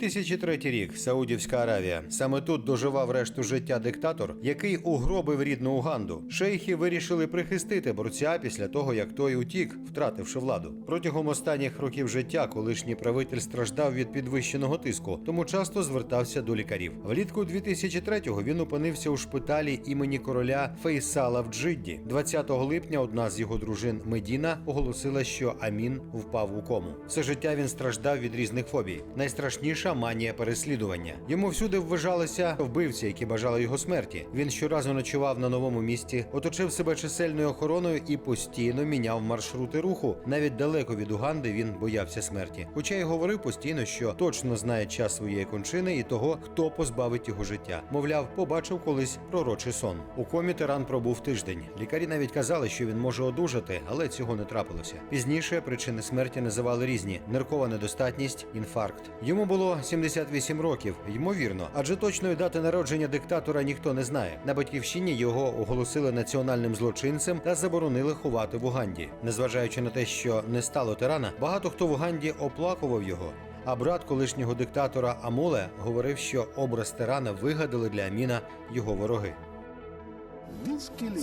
2003 рік, Саудівська Аравія. Саме тут доживав решту життя диктатор, який угробив рідну Уганду. Шейхи вирішили прихистити борця після того, як той утік, втративши владу. Протягом останніх років життя колишній правитель страждав від підвищеного тиску, тому часто звертався до лікарів. Влітку 2003-го він опинився у шпиталі імені короля Фейсала в Джидді. 20 липня одна з його дружин Медіна оголосила, що Амін впав у кому. Все життя він страждав від різних фобій. Найстрашніша манія переслідування. Йому всюди вважалися вбивці, які бажали його смерті. Він щоразу ночував на новому місці, оточив себе чисельною охороною і постійно міняв маршрути руху. Навіть далеко від Уганди він боявся смерті. Хоча й говорив постійно, що точно знає час своєї кончини і того, хто позбавить його життя. Мовляв, побачив колись пророчий сон. У комі тиран пробув тиждень. Лікарі навіть казали, що він може одужати, але цього не трапилося. Пізніше причини смерті називали різні: ниркова недостатність, інфаркт. Йому було 78 років, ймовірно, адже точної дати народження диктатора ніхто не знає. На батьківщині його оголосили національним злочинцем та заборонили ховати в Уганді. Незважаючи на те, що не стало тирана, багато хто в Уганді оплакував його. А брат колишнього диктатора Амуле говорив, що образ тирана вигадали для Аміна його вороги.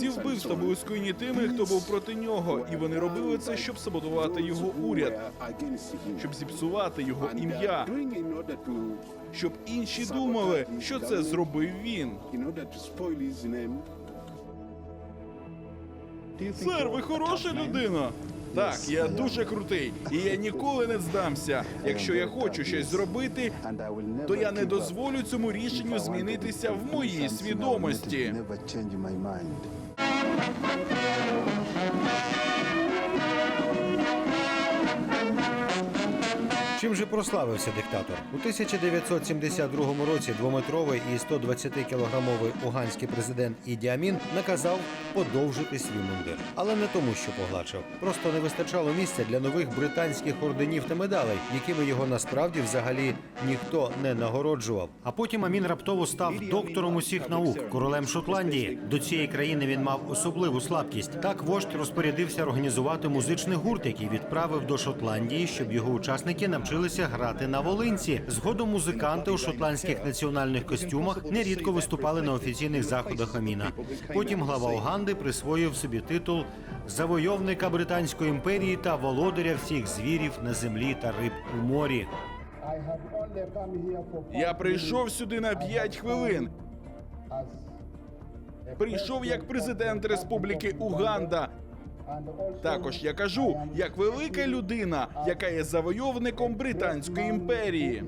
Ці вбивства були скоєні тими, хто був проти нього, і вони робили це, щоб саботувати його уряд, щоб зіпсувати його ім'я, щоб інші думали, що це зробив він. Сер, ви хороша людина. Так, я дуже крутий, і я ніколи не здамся. Якщо я хочу щось зробити, то я не дозволю цьому рішенню змінитися в моїй свідомості. Чим же прославився диктатор? У 1972 році двометровий і 120-кілограмовий уганський президент Іді Амін наказав подовжити свій мундир. Але не тому, що погладшав. Просто не вистачало місця для нових британських орденів та медалей, якими його насправді взагалі ніхто не нагороджував. А потім Амін раптово став доктором усіх наук, королем Шотландії. До цієї країни він мав особливу слабкість. Так вождь розпорядився організувати музичний гурт, який відправив до Шотландії, щоб його учасники навчилися грати на волинці. Згодом музиканти у шотландських національних костюмах нерідко виступали на офіційних заходах Аміна. Потім глава Уганди присвоїв собі титул завойовника Британської імперії та володаря всіх звірів на землі та риб у морі. я прийшов сюди на 5 хвилин. Прийшов як президент Республіки Уганда. Також я кажу, як велика людина, яка є завойовником Британської імперії.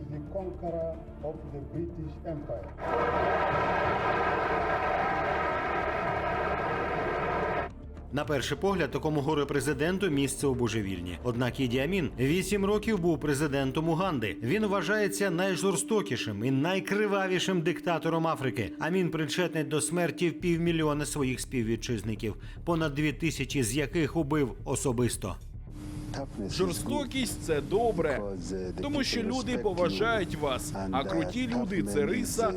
На перший погляд, такому горе президенту місце у божевільні. Однак Іді Амін вісім років був президентом Уганди. Він вважається найжорстокішим і найкривавішим диктатором Африки. Амін причетний до смерті півмільйона своїх співвітчизників, понад дві тисячі з яких убив особисто. Жорстокість це добре, тому що люди поважають вас, а круті люди це риса,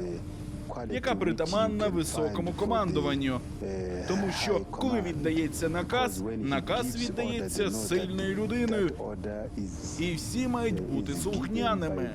яка притаманна високому командуванню. Тому що коли віддається наказ, наказ віддається сильною людиною, і всі мають бути слухняними.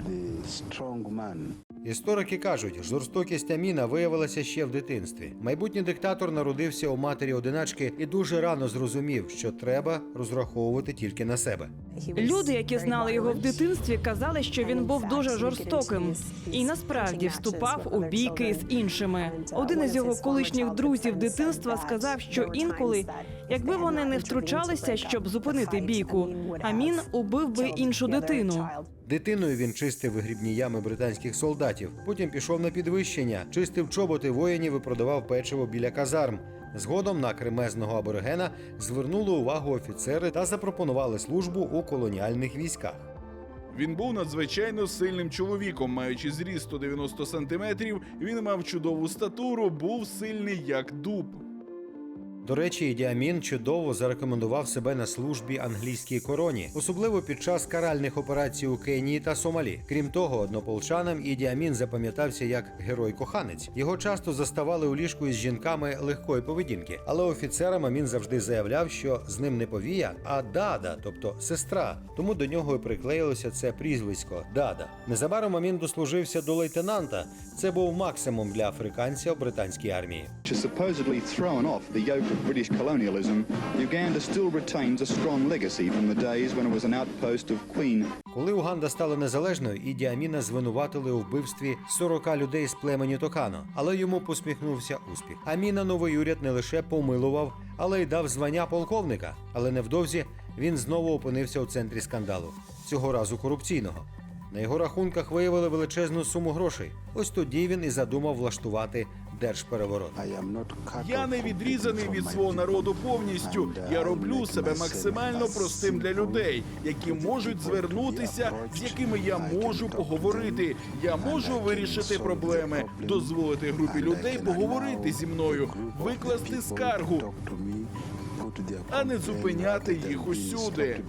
Історики кажуть, жорстокість Аміна виявилася ще в дитинстві. Майбутній диктатор народився у матері одиначки і дуже рано зрозумів, що треба розраховувати тільки на себе. Люди, які знали його в дитинстві, казали, що він був дуже жорстоким і насправді вступав у бійки з іншими. Один із його колишніх друзів дитинства сказав, що інколи, якби вони не втручалися, щоб зупинити бійку, Амін убив би іншу дитину. Дитиною він чистив вигрібні ями британських солдатів. Потім пішов на підвищення, чистив чоботи воїнів і продавав печиво біля казарм. Згодом на кремезного аборигена звернули увагу офіцери та запропонували службу у колоніальних військах. Він був надзвичайно сильним чоловіком, маючи зріст 190 сантиметрів. Він мав чудову статуру, був сильний як дуб. До речі, Іді Амін чудово зарекомендував себе на службі англійській короні, особливо під час каральних операцій у Кенії та Сомалі. Крім того, однополчанам Іді Амін запам'ятався як герой-коханець. Його часто заставали у ліжку із жінками легкої поведінки, але офіцерам Амін завжди заявляв, що з ним не повія, а дада, тобто сестра. Тому до нього і приклеїлося це прізвисько Дада. Незабаром Амін дослужився до лейтенанта. Це був максимум для африканця в британській армії. supposedly thrown off British colonialism, Uganda still retains a strong legacy from the days when it was an outpost of Queen Коли Уганда стала незалежною, Іді Аміна звинуватили у вбивстві 40 людей з племені Токано, але йому посміхнувся успіх. Аміна новий уряд не лише помилував, але й дав звання полковника. Але невдовзі він знову опинився у центрі скандалу, цього разу корупційного. На його рахунках виявили величезну суму грошей. Ось тоді він і задумав влаштувати держпереворот. Я не відрізаний від свого народу повністю. Я роблю себе максимально простим для людей, які можуть звернутися, з якими я можу поговорити. Я можу вирішити проблеми, дозволити групі людей поговорити зі мною, викласти скаргу, а не зупиняти їх усюди.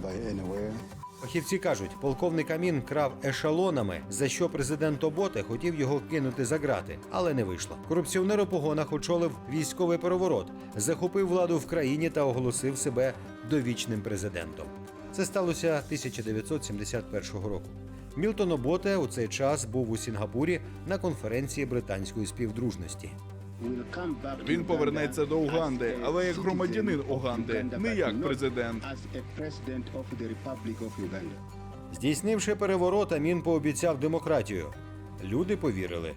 Фахівці кажуть, полковник Амін крав ешелонами, за що президент Оботе хотів його кинути за грати, але не вийшло. Корупціонер у погонах очолив військовий переворот, захопив владу в країні та оголосив себе довічним президентом. Це сталося 1971 року. Мілтон Оботе у цей час був у Сінгапурі на конференції британської співдружності. Він повернеться до Уганди, але як громадянин Уганди, не як президент. Здійснивши переворот, Амін пообіцяв демократію. Люди повірили.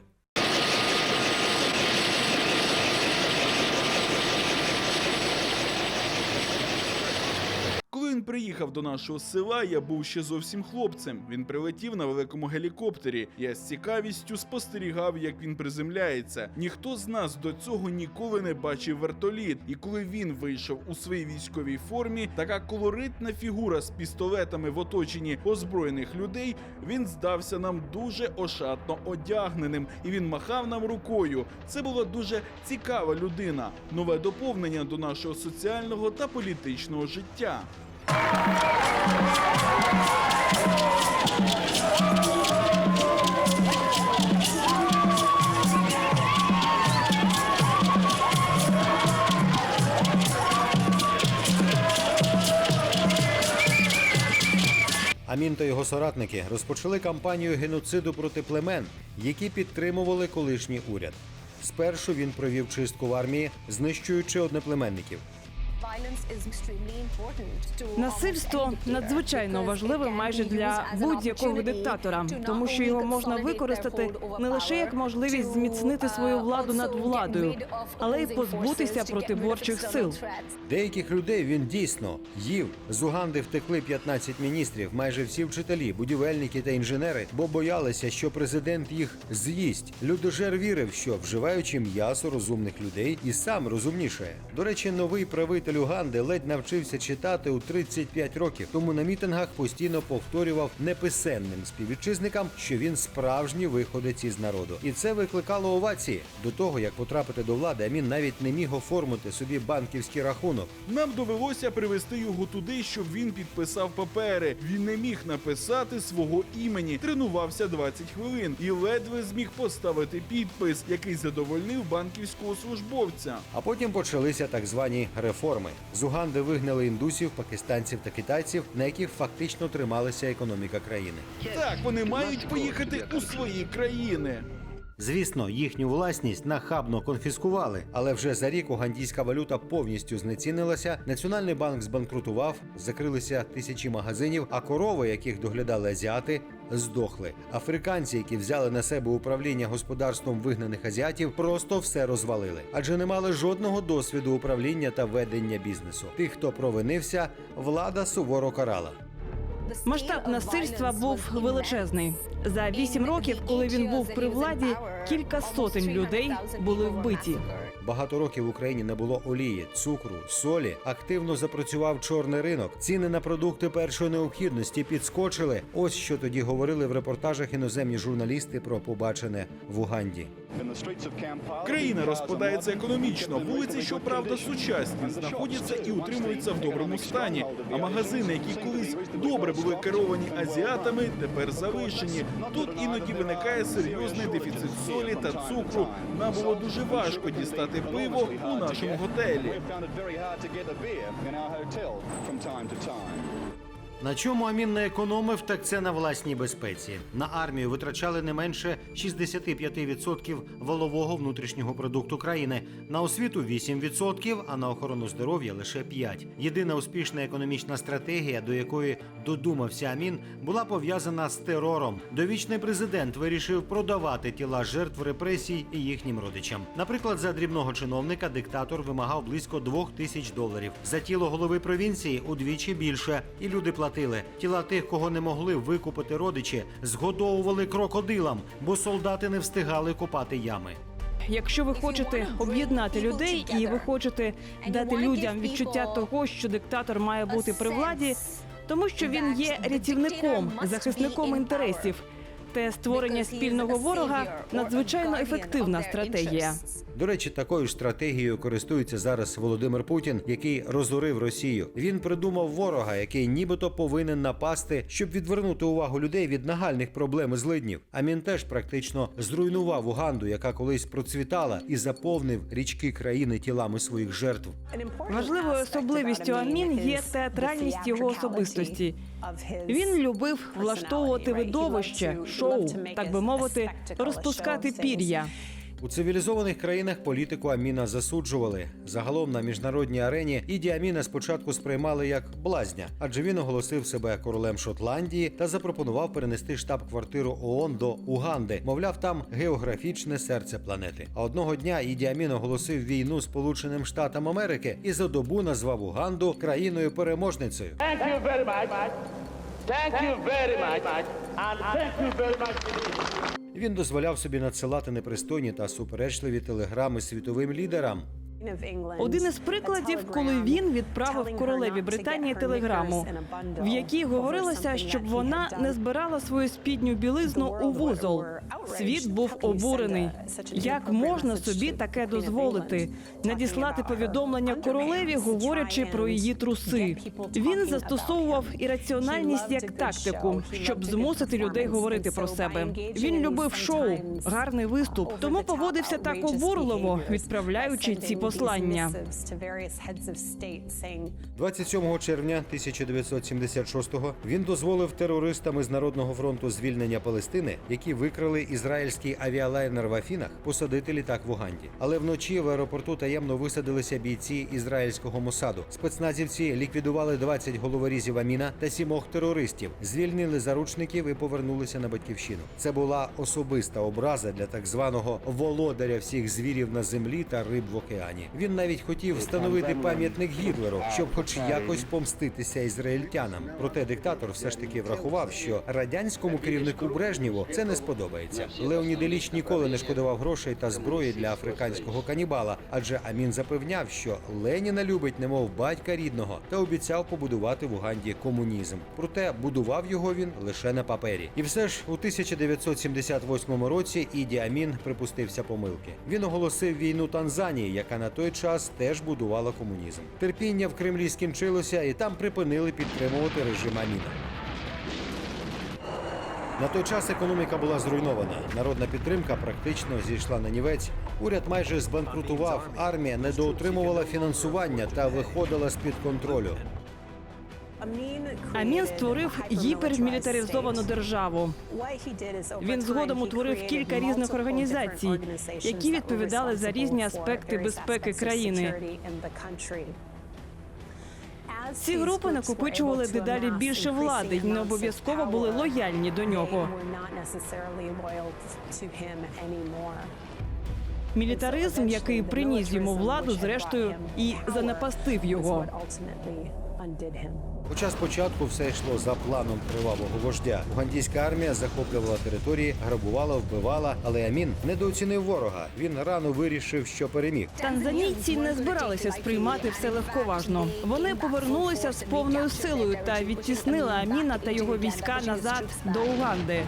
Коли приїхав до нашого села, я був ще зовсім хлопцем. Він прилетів на великому гелікоптері. Я з цікавістю спостерігав, як він приземляється. Ніхто з нас до цього ніколи не бачив вертоліт. І коли він вийшов у своїй військовій формі, така колоритна фігура з пістолетами в оточенні озброєних людей, він здався нам дуже ошатно одягненим, і він махав нам рукою. Це була дуже цікава людина, нове доповнення до нашого соціального та політичного життя. Амін та його соратники розпочали кампанію геноциду проти племен, які підтримували колишній уряд. Спершу він провів чистку в армії, знищуючи одноплеменників. Насильство надзвичайно важливе майже для будь-якого диктатора, тому що його можна використати не лише як можливість зміцнити свою владу над владою, але й позбутися протиборчих сил. Деяких людей він дійсно їв. З Уганди втекли 15 міністрів, майже всі вчителі, будівельники та інженери, бо боялися, що президент їх з'їсть. Людожер вірив, що вживаючи м'ясо розумних людей, і сам розумнішає. До речі, новий правитель Уганди ледь навчився читати у 35 років, тому на мітингах постійно повторював неписенним співвітчизникам, що він справжній виходець із народу, і це викликало овації. До того як потрапити до влади, Амін навіть не міг оформити собі банківський рахунок. Нам довелося привезти його туди, щоб він підписав папери. Він не міг написати свого імені, тренувався 20 хвилин і ледве зміг поставити підпис, який задовольнив банківського службовця. А потім почалися так звані реформи. З Уганди вигнали індусів, пакистанців та китайців, на яких фактично трималася економіка країни. Так, вони мають поїхати у свої країни. Звісно, їхню власність нахабно конфіскували, але вже за рік угандійська валюта повністю знецінилася. Національний банк збанкрутував, закрилися тисячі магазинів, а корови, яких доглядали азіати, здохли. Африканці, які взяли на себе управління господарством вигнаних азіатів, просто все розвалили, адже не мали жодного досвіду управління та ведення бізнесу. Тих, хто провинився, влада суворо карала. Масштаб насильства був величезний. За вісім років, коли він був при владі, кілька сотень людей були вбиті. Багато років в Україні не було олії, цукру, солі. Активно запрацював чорний ринок. Ціни на продукти першої необхідності підскочили. Ось що тоді говорили в репортажах іноземні журналісти про побачене в Уганді. Країна розпадається економічно. Вулиці, щоправда, сучасні, знаходяться і утримуються в доброму стані. А магазини, які колись добре були керовані азіатами, тепер завищені. Тут іноді виникає серйозний дефіцит солі та цукру. Нам було дуже важко дістати пиво у нашому готелі. На чому Амін не економив, так це на власній безпеці. На армію витрачали не менше 65% валового внутрішнього продукту країни, на освіту 8%, а на охорону здоров'я лише 5%. Єдина успішна економічна стратегія, до якої додумався Амін, була пов'язана з терором. Довічний президент вирішив продавати тіла жертв репресій і їхнім родичам. Наприклад, за дрібного чиновника диктатор вимагав близько двох тисяч доларів. За тіло голови провінції удвічі більше, і люди платили. Тіла тих, кого не могли викупити родичі, згодовували крокодилам, бо солдати не встигали копати ями. Якщо ви хочете об'єднати людей і ви хочете дати людям відчуття того, що диктатор має бути при владі, тому що він є рятівником, захисником інтересів. Те створення спільного ворога надзвичайно ефективна стратегія. До речі, такою ж стратегією користується зараз Володимир Путін, який розорив Росію. Він придумав ворога, який нібито повинен напасти, щоб відвернути увагу людей від нагальних проблем і злиднів. А він теж практично зруйнував Уганду, яка колись процвітала, і заповнив річки країни тілами своїх жертв. Важливою особливістю Амін є театральність його особистості. Він любив влаштовувати видовище, шоу, так би мовити, розпускати пір'я. У цивілізованих країнах політику Аміна засуджували. Загалом на міжнародній арені Іді Аміна спочатку сприймали як блазня, адже він оголосив себе королем Шотландії та запропонував перенести штаб-квартиру ООН до Уганди. Мовляв, там географічне серце планети. А одного дня Іді Амін оголосив війну Сполученим Штатам Америки і за добу назвав Уганду країною переможницею. Thank you very much. Thank you very much. And thank you very much. Він дозволяв собі надсилати непристойні та суперечливі телеграми світовим лідерам. Один із прикладів, коли він відправив королеві Британії телеграму, в якій говорилося, щоб вона не збирала свою спідню білизну у вузол. Світ був обурений. Як можна собі таке дозволити? Надіслати повідомлення королеві, говорячи про її труси. Він застосовував ірраціональність як тактику, щоб змусити людей говорити про себе. Він любив шоу, гарний виступ, тому поводився так обурливо, відправляючи ці послання. 27 червня 1976-го він дозволив терористам із народного фронту звільнення Палестини, які викрали ізраїльський авіалайнер в Афінах, посадити літак в Уганді. Але вночі в аеропорту таємно висадилися бійці ізраїльського мосаду. Спецназівці ліквідували 20 головорізів Аміна та сімох терористів, звільнили заручників і повернулися на батьківщину. Це була особиста образа для так званого володаря всіх звірів на землі та риб в океані. Він навіть хотів встановити пам'ятник Гітлеру, щоб хоч якось помститися ізраїльтянам. Проте диктатор все ж таки врахував, що радянському керівнику Брежнєву це не сподобається. Леонід Ілліч ніколи не шкодував грошей та зброї для африканського канібала, адже Амін запевняв, що Леніна любить немов батька рідного, та обіцяв побудувати в Уганді комунізм. Проте будував його він лише на папері. І все ж у 1978 році Іді Амін припустився помилки. Він оголосив війну Танзанії, яка на той час теж будувала комунізм. Терпіння в Кремлі скінчилося, і там припинили підтримувати режим Аміна. На той час економіка була зруйнована. Народна підтримка практично зійшла на нівець. Уряд майже збанкрутував. Армія недоотримувала фінансування та виходила з під контролю. Амін створив гіпермілітаризовану державу. Він згодом утворив кілька різних організацій, які відповідали за різні аспекти безпеки країни. Ці групи накопичували дедалі більше влади і не обов'язково були лояльні до нього. Мілітаризм, який приніс йому владу, зрештою і занапастив його. Хоча спочатку все йшло за планом кривавого вождя. Угандійська армія захоплювала території, грабувала, вбивала, але Амін недооцінив ворога. Він рано вирішив, що переміг. Танзанійці не збиралися сприймати все легковажно. Вони повернулися з повною силою та відтіснили Аміна та його війська назад до Уганди.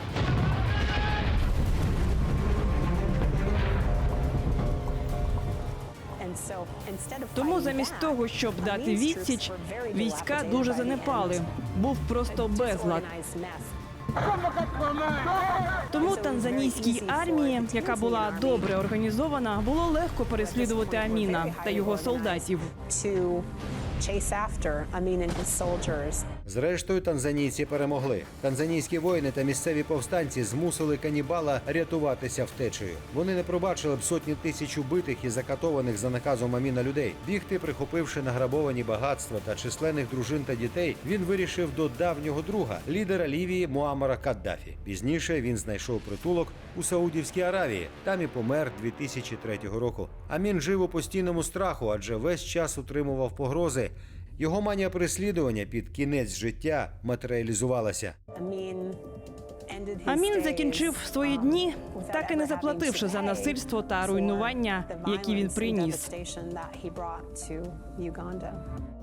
Тому замість того, щоб дати відсіч, війська дуже занепали. Був просто безлад. Тому танзанійській армії, яка була добре організована, було легко переслідувати Аміна та його солдатів. Зрештою, танзанійці перемогли. Танзанійські воїни та місцеві повстанці змусили канібала рятуватися втечею. Вони не пробачили б сотні тисяч убитих і закатованих за наказом Аміна людей. Бігти, прихопивши награбовані багатства та численних дружин та дітей, він вирішив до давнього друга, лідера Лівії Муамара Каддафі. Пізніше він знайшов притулок у Саудівській Аравії. Там і помер 2003 року. Амін жив у постійному страху, адже весь час утримував погрози. Його манія переслідування під кінець життя матеріалізувалася. I his Амін закінчив свої дні, так і не заплативши за насильство та руйнування, які він приніс.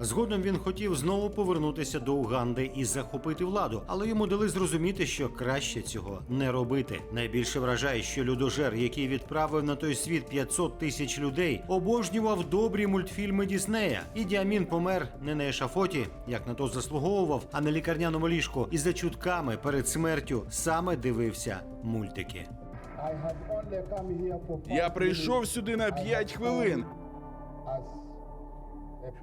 Згодом він хотів знову повернутися до Уганди і захопити владу, але йому дали зрозуміти, що краще цього не робити. Найбільше вражає, що людожер, який відправив на той світ 500 тисяч людей, обожнював добрі мультфільми Діснея. І Діамін помер не на ешафоті, як на то заслуговував, а на лікарняному ліжку. І за чутками перед смертю саме дивився мультики. Я прийшов сюди на 5 хвилин.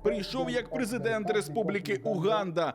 Прийшов як президент Республіки Уганда.